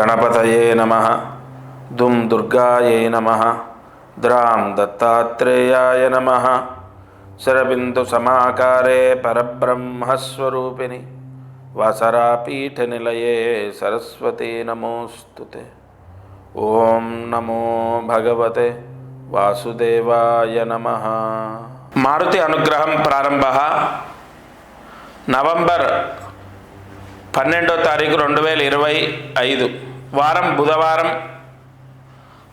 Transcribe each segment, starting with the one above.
గణపతయే నమ దుం దుర్గాయే నమ ద్రాం దత్తాత్రేయాయ నమ శరబిందు సమాకారే పరబ్రహ్మస్వరూపిణి వసరాపీఠ నిలయే సరస్వతీ నమోస్తు ఓం నమో భగవతే వాసుదేవాయ నమ మారుతి అనుగ్రహం ప్రారంభ నవంబర్ పన్నెండో తారీఖు రెండు వేల ఇరవై ఐదు వారం బుధవారం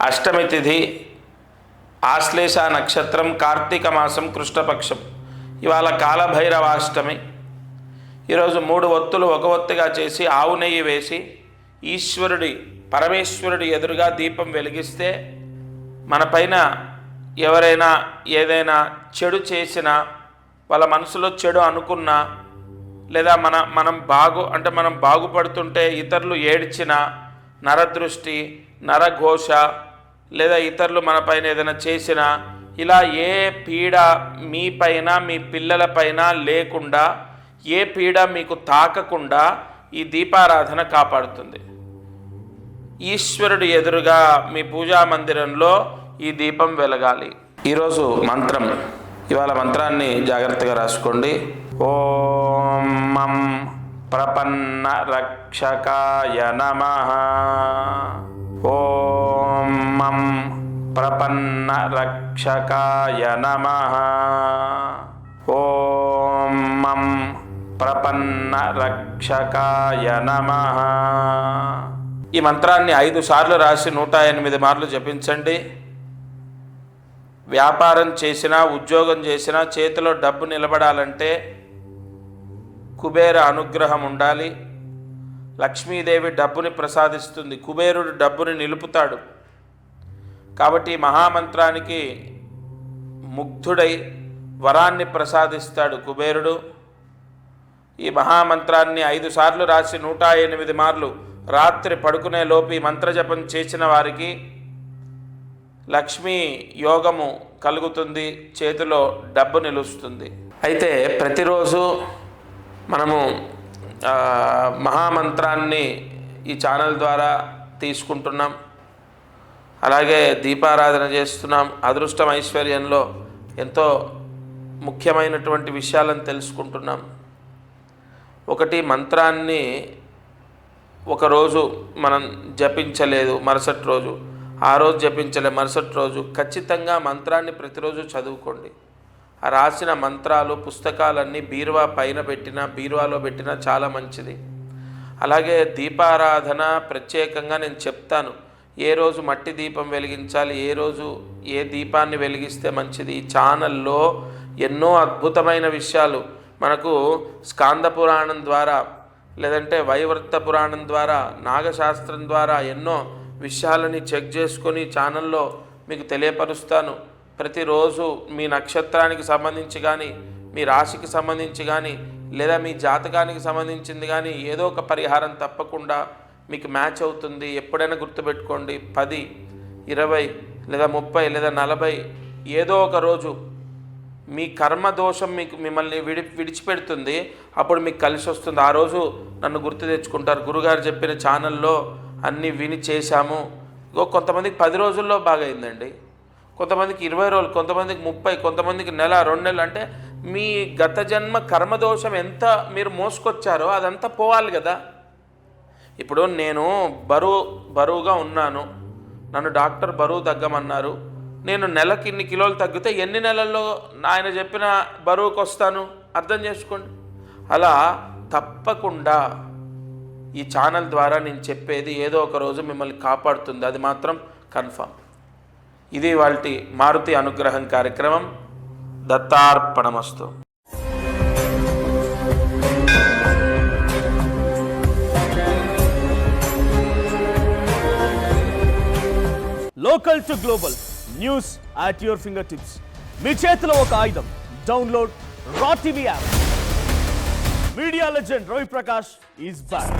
అష్టమి తిథి ఆశ్లేష నక్షత్రం కార్తీక మాసం కృష్ణపక్షం. ఇవాళ కాలభైరవాష్టమి. ఈరోజు మూడు ఒత్తులు ఒక ఒత్తిగా చేసి ఆవు నెయ్యి వేసి ఈశ్వరుడి పరమేశ్వరుడి ఎదురుగా దీపం వెలిగిస్తే మన పైన ఎవరైనా ఏదైనా చెడు చేసినా వాళ్ళ మనసులో చెడు అనుకున్నా లేదా మన మనం బాగు అంటే మనం బాగుపడుతుంటే ఇతరులు ఏడ్చినా నరదృష్టి నరఘోష లేదా ఇతరులు మనపైన ఏదైనా చేసినా ఇలా ఏ పీడ మీపైన మీ పిల్లలపైన లేకుండా ఏ పీడ మీకు తాకకుండా ఈ దీపారాధన కాపాడుతుంది. ఈశ్వరుడు ఎదురుగా మీ పూజా మందిరంలో ఈ దీపం వెలగాలి. ఈరోజు మంత్రం. ఇవాళ మంత్రాన్ని జాగ్రత్తగా రాసుకోండి. ఓం ప్రపన్న రక్షకాయ నమ. ఓం మం ప్రపన్న రక్షకాయ నమ. ఓం మం ప్రపన్న రక్షకాయ నమ. ఈ మంత్రాన్ని ఐదు సార్లు రాసి నూట ఎనిమిది మార్లు జపించండి. వ్యాపారం చేసినా ఉద్యోగం చేసినా చేతిలో డబ్బు నిలబడాలంటే కుబేర అనుగ్రహం ఉండాలి. లక్ష్మీదేవి డబ్బుని ప్రసాదిస్తుంది. కుబేరుడు డబ్బుని నిలుపుతాడు. కాబట్టి మహామంత్రానికి ముగ్ధుడై వరాన్ని ప్రసాదిస్తాడు కుబేరుడు. ఈ మహామంత్రాన్ని ఐదు సార్లు రాసి నూట ఎనిమిది మార్లు రాత్రి పడుకునే లోపు ఈ మంత్రజపం చేసిన వారికి లక్ష్మీ యోగము కలుగుతుంది. చేతిలో డబ్బు నిలుస్తుంది. అయితే ప్రతిరోజు మనము మహామంత్రాన్ని ఈ ఛానల్ ద్వారా తీసుకుంటున్నాం. అలాగే దీపారాధన చేస్తున్నాం. అదృష్టం ఐశ్వర్యంలో ఎంతో ముఖ్యమైనటువంటి విషయాలను తెలుసుకుంటున్నాం. ఒకటి మంత్రాన్ని ఒకరోజు మనం జపించలేదు మరుసటి రోజు. ఆ రోజు జపించలే మరుసటి రోజు. ఖచ్చితంగా మంత్రాన్ని ప్రతిరోజు చదువుకోండి. రాసిన మంత్రాలు పుస్తకాలన్నీ బీరువా పైన పెట్టినా బీరువాలో పెట్టినా చాలా మంచిది. అలాగే దీపారాధన ప్రత్యేకంగా నేను చెప్తాను. ఏ రోజు మట్టి దీపం వెలిగించాలి ఏ రోజు ఏ దీపాన్ని వెలిగిస్తే మంచిది? ఈ ఛానల్లో ఎన్నో అద్భుతమైన విషయాలు. మనకు స్కాంద పురాణం ద్వారా లేదంటే వైవర్త పురాణం ద్వారా నాగశాస్త్రం ద్వారా ఎన్నో విషయాలని చెక్ చేసుకొని ఛానల్లో మీకు తెలియపరుస్తాను. ప్రతిరోజు మీ నక్షత్రానికి సంబంధించి కానీ మీ రాశికి సంబంధించి కానీ లేదా మీ జాతకానికి సంబంధించింది కానీ ఏదో ఒక పరిహారం తప్పకుండా మీకు మ్యాచ్ అవుతుంది. ఎప్పుడైనా గుర్తుపెట్టుకోండి. పది ఇరవై లేదా ముప్పై లేదా నలభై ఏదో ఒక రోజు మీ కర్మ దోషం మీకు మిమ్మల్ని విడి విడిచిపెడుతుంది. అప్పుడు మీకు కలిసి వస్తుంది. ఆ రోజు నన్ను గుర్తు తెచ్చుకుంటారు. గురుగారు చెప్పిన ఛానల్లో అన్నీ విని చేశాము. ఇగో కొంతమందికి పది రోజుల్లో బాగా అయిందండి కొంతమందికి ఇరవై రోజులు కొంతమందికి ముప్పై కొంతమందికి నెల రెండు నెలలు అంటే మీ గత జన్మ కర్మదోషం ఎంత మీరు మోసుకొచ్చారో అదంతా పోవాలి కదా. ఇప్పుడు నేను బరువు బరువుగా ఉన్నాను. నన్ను డాక్టర్ బరువు తగ్గమన్నారు. నేను నెలకి ఇన్ని కిలోలు తగ్గితే ఎన్ని నెలల్లో ఆయన చెప్పిన బరువుకు వస్తాను? అర్థం చేసుకోండి. అలా తప్పకుండా ఈ ఛానల్ ద్వారా నేను చెప్పేది ఏదో ఒక రోజు మిమ్మల్ని కాపాడుతుంది. అది మాత్రం కన్ఫామ్ ఇది వాళ్ళ మారుతి అనుగ్రహం కార్యక్రమం దత్తార్పణమస్తు. Local to global news at your finger tips మీ చేతిలో ఒక ఆయుధం. డౌన్లోడ్ రా TV app media legend Ravi Prakash is back